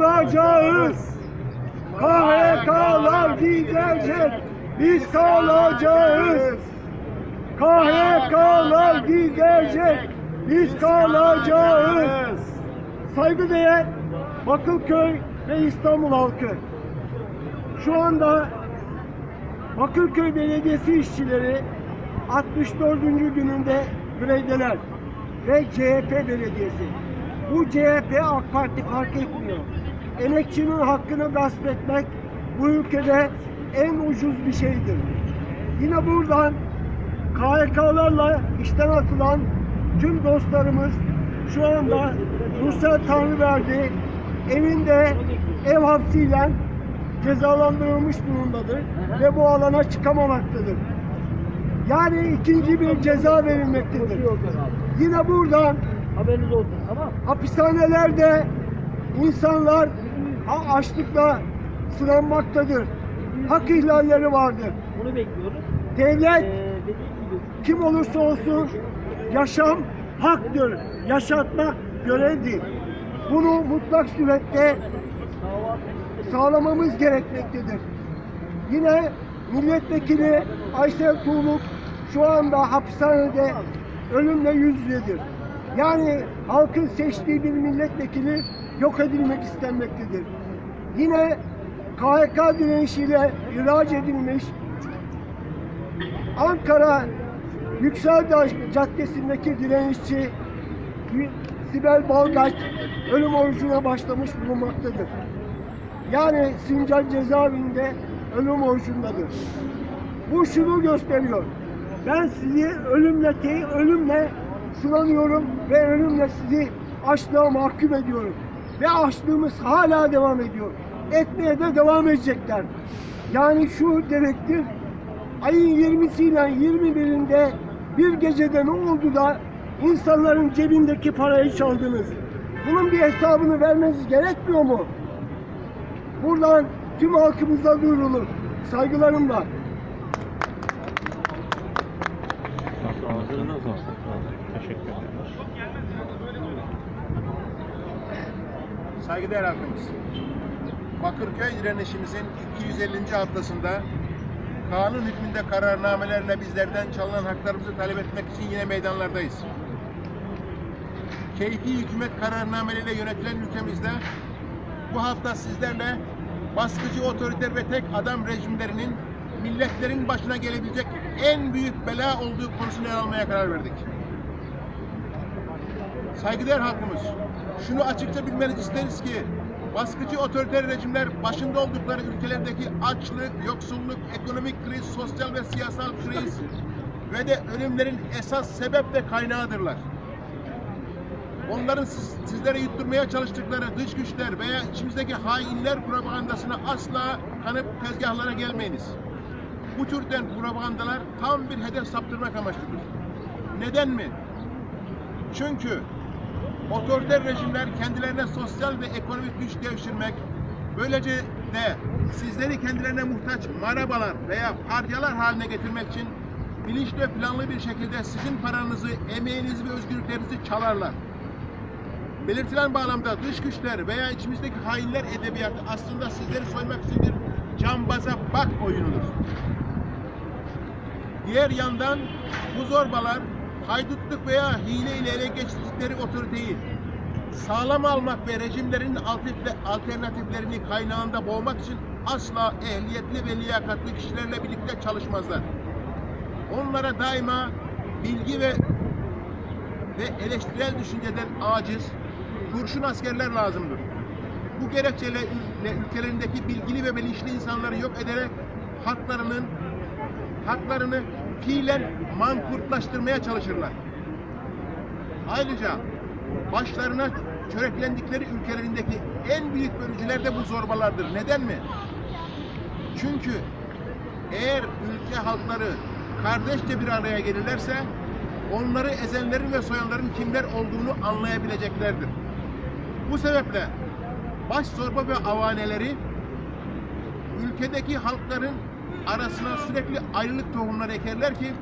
kalacağız. KHK'lar gidecek. Biz kalacağız. KHK'lar gidecek. Biz kalacağız. Saygıdeğer Bakırköy ve İstanbul halkı. Şu anda Bakırköy Belediyesi işçileri 64. gününde grevdeler ve CHP belediyesi. Bu CHP AK Parti fark etmiyor. Emekçinin hakkını gasp etmek bu ülkede en ucuz bir şeydir. Yine buradan KHK'larla işten atılan tüm dostlarımız şu anda Ruslar Tanrıverdi evinde ev hapsiyle cezalandırılmış bulunmadır ve bu alana çıkamamaktadır. Yani ikinci bir ceza verilmektedir. Yine buradan Haberiniz olsun tamam. hapishanelerde insanlar açlıkla sınanmaktadır. Hak ihlalleri vardır. Bunu bekliyoruz. Devlet Ee, kim olursa olsun yaşam haktır. Yaşatmak görevdir. Bunu mutlak surette sağlamamız gerekmektedir. Yine milletvekili Aysel Tuğluk şu anda hapishanede ölümle yüz yüzedir. Yani halkın seçtiği bir milletvekili yok edilmek istenmektedir. Yine KHK direnişiyle ihraç edilmiş Ankara Yükseldağ Caddesi'ndeki direnişçi Sibel Balgaç ölüm orucuna başlamış bulunmaktadır. Yani Sincan cezaevinde ölüm orucundadır. Bu şunu gösteriyor. Ben sizi ölümle ölümle sınanıyorum ve ölümle sizi açlığa mahkum ediyorum. Ve açlığımız hala devam ediyor. Etmeye de devam edecekler. Yani şu demektir, ayın 20'siyle 21'inde bir gecede ne oldu da insanların cebindeki parayı çaldınız? Bunun bir hesabını vermeniz gerekmiyor mu? Buradan tüm halkımıza duyurulur. Saygılarımla. Ağzına sağlık. Teşekkür ederim. Saygıdeğer halkımız. Bakırköy direnişimizin 250. haftasında kanun hükmünde kararnamelerle bizlerden çalınan haklarımızı talep etmek için yine meydanlardayız. Keyfi hükümet kararnameleriyle yönetilen ülkemizde bu hafta sizlerle baskıcı otoriter ve tek adam rejimlerinin milletlerin başına gelebilecek en büyük bela olduğu konusunu ele almaya karar verdik. Saygıdeğer halkımız, şunu açıkça bilmenizi isteriz ki baskıcı otoriter rejimler başında oldukları ülkelerdeki açlık, yoksulluk, ekonomik kriz, sosyal ve siyasal kriz ve de ölümlerin esas sebep ve kaynağıdırlar. Onların siz, sizlere yutturmaya çalıştıkları dış güçler veya içimizdeki hainler propagandasına asla kanıp tezgahlara gelmeyiniz. Bu türden propagandalar tam bir hedef saptırmak amaçlıdır. Neden mi? Çünkü otoriter rejimler kendilerine sosyal ve ekonomik güç devşirmek, böylece de sizleri kendilerine muhtaç marabalar veya paryalar haline getirmek için bilinçli ve planlı bir şekilde sizin paranızı, emeğinizi ve özgürlüklerinizi çalarlar. Belirtilen bağlamda dış güçler veya içimizdeki hainler edebiyatı aslında sizleri soymak için bir cambaza bak oyunudur. Diğer yandan bu zorbalar haydutluk veya hile ile ele geçirdikleri otoriteyi sağlam almak ve rejimlerin alternatif- alternatiflerini kaynağında boğmak için asla ehliyetli ve liyakatli kişilerle birlikte çalışmazlar. Onlara daima bilgi ve ve eleştirel düşünceden aciz, kurşun askerler lazımdır. Bu gerekçeyle ül- ülkelerindeki bilgili ve bilinçli insanları yok ederek haklarının haklarını fiilen mankurtlaştırmaya çalışırlar. Ayrıca başlarına çöreklendikleri ülkelerindeki en büyük bölücüler de bu zorbalardır. Neden mi? Çünkü eğer ülke halkları kardeşçe bir araya gelirlerse onları ezenlerin ve soyanların kimler olduğunu anlayabileceklerdir. Bu sebeple baş zorba ve avaneleri ülkedeki halkların arasına sürekli ayrılık tohumları ekerler ki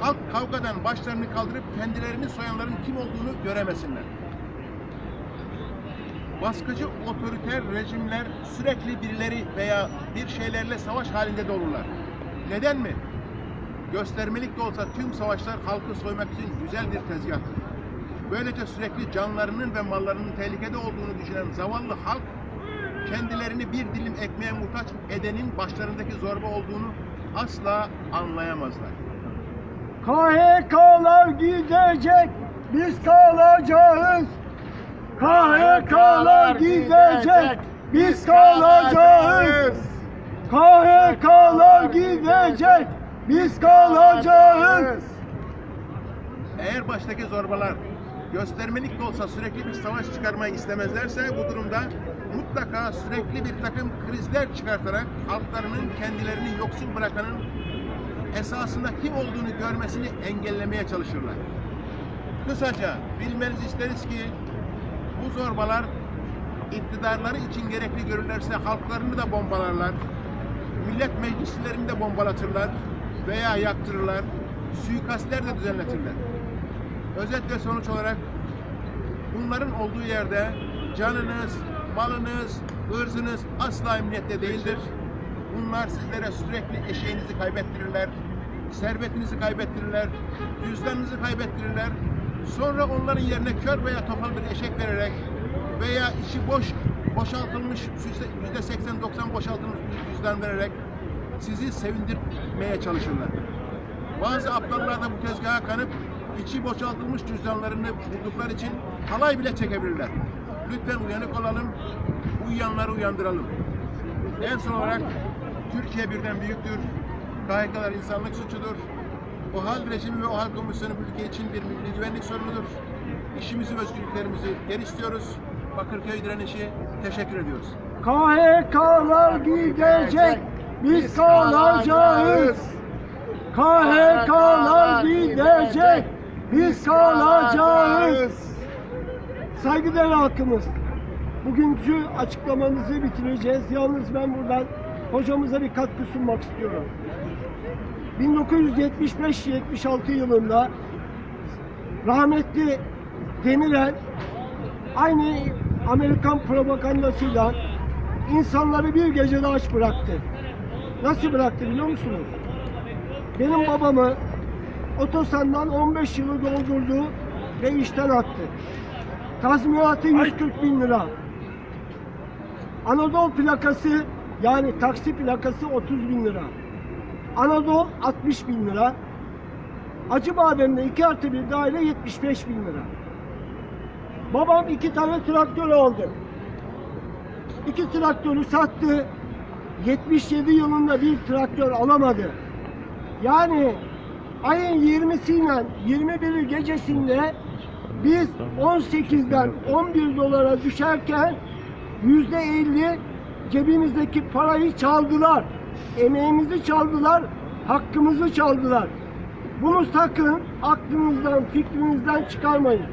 halk kavgadan başlarını kaldırıp kendilerini soyanların kim olduğunu göremesinler. baskıcı otoriter rejimler sürekli birileri veya bir şeylerle savaş halinde de olurlar. Neden mi? Göstermelik de olsa tüm savaşlar halkı soymak için güzel bir tezgahtır. Böylece sürekli canlarının ve mallarının tehlikede olduğunu düşünen zavallı halk kendilerini bir dilim ekmeğe muhtaç edenin başlarındaki zorba olduğunu asla anlayamazlar. KHK'lar gidecek, biz kalacağız. KHK'lar gidecek, biz kalacağız. KHK'lar gidecek, biz kalacağız. Eğer baştaki zorbalar göstermelik de olsa sürekli bir savaş çıkarmayı istemezlerse bu durumda mutlaka sürekli bir takım krizler çıkartarak halklarının kendilerini yoksul bırakanın esasında kim olduğunu görmesini engellemeye çalışırlar. Kısaca bilmenizi isteriz ki bu zorbalar iktidarları için gerekli görürlerse halklarını da bombalarlar, millet meclislerini de bombalatırlar veya yaktırırlar, suikastler de düzenletirler. Özet ve sonuç olarak bunların olduğu yerde canınız, malınız, ırzınız asla emniyette değildir. Bunlar sizlere sürekli eşeğinizi kaybettirirler, servetinizi kaybettirirler, cüzdanınızı kaybettirirler. Sonra onların yerine kör veya topal bir eşek vererek veya içi boş, boşaltılmış, yüzde 80-90 boşaltılmış bir vererek sizi sevindirmeye çalışırlar. Bazı aptallar da bu tezgaha kanıp içi boşaltılmış cüzdanlarını buldukları için halay bile çekebilirler. Lütfen uyanık olalım, uyuyanları uyandıralım. En son olarak Türkiye birden büyüktür. KHK'lar insanlık suçudur. O hal rejimi ve o hal komisyonu ülke için bir milli güvenlik sorunudur. İşimizi ve özgürlüklerimizi geri istiyoruz. Bakırköy direnişi teşekkür ediyoruz. KHK'lar gidecek, biz kalacağız. KHK'lar gidecek, biz kalacağız. Saygıdeğer halkımız, bugünkü açıklamanızı bitireceğiz. Yalnız ben buradan hocamıza bir katkı sunmak istiyorum. 1975-76 yılında rahmetli Demirel aynı Amerikan propagandasıyla insanları bir gecede aç bıraktı. Nasıl bıraktı biliyor musunuz? Benim babamı Otosan'dan 15 yılı doldurdu ve işten attı. Tazminatı 140 bin lira. Anadolu plakası yani taksi plakası 30 bin lira. Anadolu 60 bin lira. Acıbadem'de 2 artı bir daire 75 bin lira. Babam iki tane traktör aldı. İki traktörü sattı. 77 yılında bir traktör alamadı. Yani ayın 20'siyle 21 gecesinde biz 18'den 11 dolara düşerken yüzde 50 cebimizdeki parayı çaldılar. Emeğimizi çaldılar, hakkımızı çaldılar. Bunu sakın aklınızdan, fikrinizden çıkarmayın.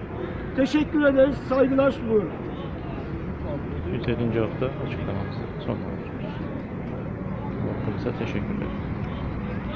Teşekkür ederiz, saygılar sunuyoruz. 107. hafta açıklamamız son konuşuyoruz. Hakkımıza teşekkür ederim.